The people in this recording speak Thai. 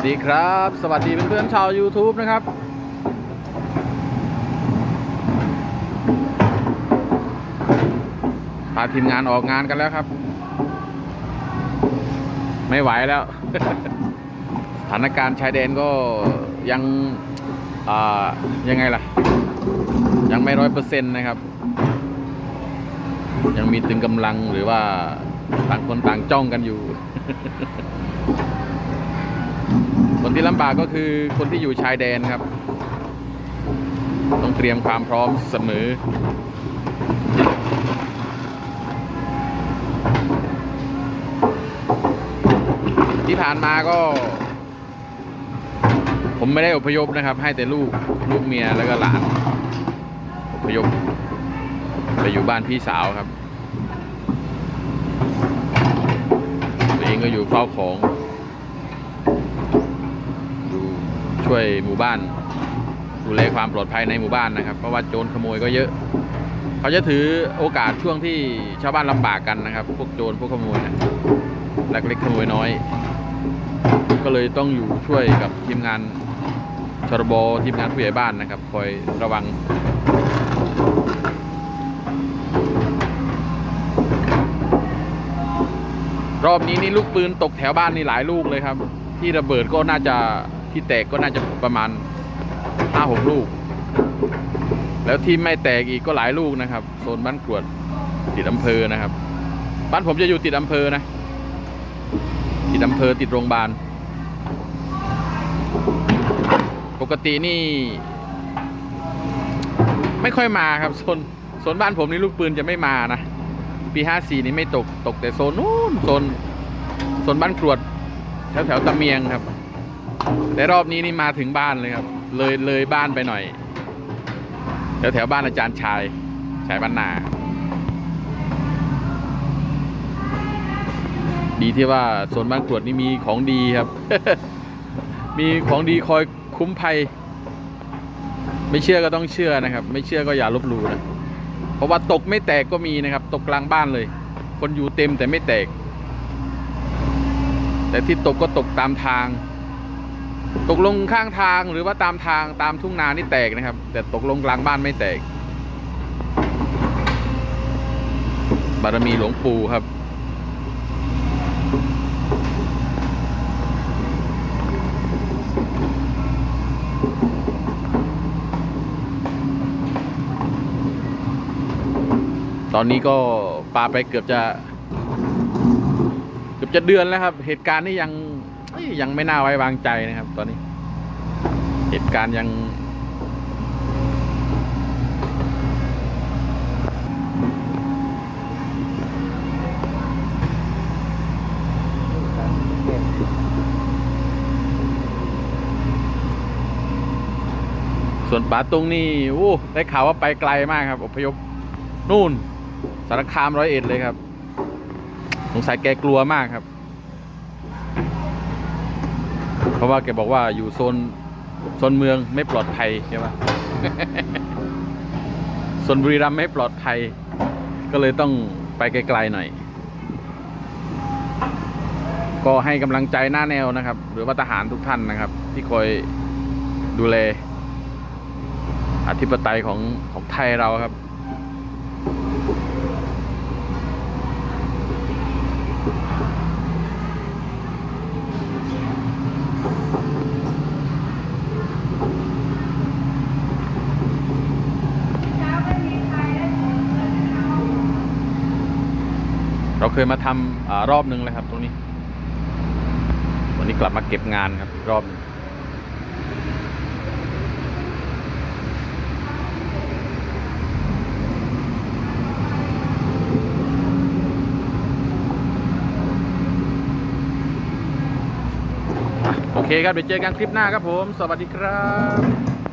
วัสดีครับ สวัสดีเพื่อนๆชาว YouTube นะครับ พาทีมงานออกงานกันแล้วครับ ไม่ไหวแล้ว สถานการณ์ชายแดนก็ยังยังไงล่ะ ยังไม่ร้อยเปอร์เซ็นต์นะครับ ยังมีตึงกำลังหรือว่าต่างคนต่างจ้องกันอยู่ คนที่ลำบากก็คือคนที่อยู่ชายแดนครับ ต้องเตรียมความพร้อมเสมอที่ผ่านมาก็ ผมไม่ได้อพยพนะครับ ให้แต่ลูกลูกเมียแล้วก็หลานอพยพไปอยู่บ้านพี่สาวครับตัวเองก็อยู่เฝ้าของ ดู ช่วยหมู่บ้านดูแลความปลอดภัยในหมู่บ้านนะครับ เพราะว่าโจรขโมยก็เยอะ เขาจะถือโอกาสช่วงที่ชาวบ้านลำบากกันนะครับ พวกโจรพวกขโมยนะลักเล็กขโมยน้อย ก็เลยต้องอยู่ช่วยกับทีมงานชรบทีมงานผู้ใหญ่บ้านนะครับ คอยระวังรอบนี้นี่ลูกปืนตกแถวบ้านนี่หลายลูกเลยครับ ที่ระเบิดก็น่าจะ ที่แตกก็น่าจะประมาณห้าหกลูก แล้วที่ไม่แตกอีกก็หลายลูกนะครับ โซนบ้านกรวดติดอำเภอนะครับ บ้านผมจะอยู่ติดอำเภอนะ ติดอำเภอติดโรงพยาบาล ปกตินี่ ไม่ค่อยมาครับโซนโซนบ้านผมนี่ลูกปืนจะไม่มานะ ปีห้าสี่นี่ไม่ตกตกแต่โซนนู้นโซนโซนบ้านกรวดแถวแถวตะเมียงครับ แต่รอบนี้นี่มาถึงบ้านเลยครับ เลยเลยบ้านไปหน่อยแถวแถวบ้านอาจารย์ชายชายบ้านนา ดีที่ว่าโซนบ้านกรวดนี่มีของดีครับ มีของดีคอยคุ้มภัย ไม่เชื่อก็ต้องเชื่อนะครับ ไม่เชื่อก็อย่าลบหลู่นะเพราะว่าตกไม่แตกก็มีนะครับ ตกกลางบ้านเลย คนอยู่เต็มแต่ไม่แตก แต่ที่ตกก็ตกตามทาง ตกลงข้างทางหรือว่าตามทางตามทุ่งนานี่แตกนะครับ แต่ตกลงกลางบ้านไม่แตก บารมีหลวงปู่ครับ ตอนนี้ก็ปลาไปเกือบจะ เกือบจะเดือนแล้วครับ เหตุการณ์นี้ยัง ยังไม่น่าไว้วางใจนะครับ ตอนนี้ เหตุการณ์ยัง ส่วนป๋าตุงนี่โอ้ได้ข่าวว่าไปไกลมากครับ อพยพนู่น สารคามร้อยเอ็ดเลยครับ สงสัยแกกลัวมากครับ เพราะว่าแกบอกว่าอยู่โซนโซนเมืองไม่ปลอดภัยใช่ไหมโซนบุรีรัมย์ไม่ปลอดภัย ก็เลยต้องไปไกลๆหน่อย ก็ให้กำลังใจหน้าแนวนะครับ หรือว่าทหารทุกท่านนะครับ ที่คอยดูแลอธิปไตยของของไทยเราครับ เราเคยมาทำอรอบนึงเลยครับ ตรงนี้ วันนี้กลับมาเก็บงานครับรอบหนึงอะโอเคครับเดี๋ยวเจอกันคลิปหน้าครับผม สวัสดีครับ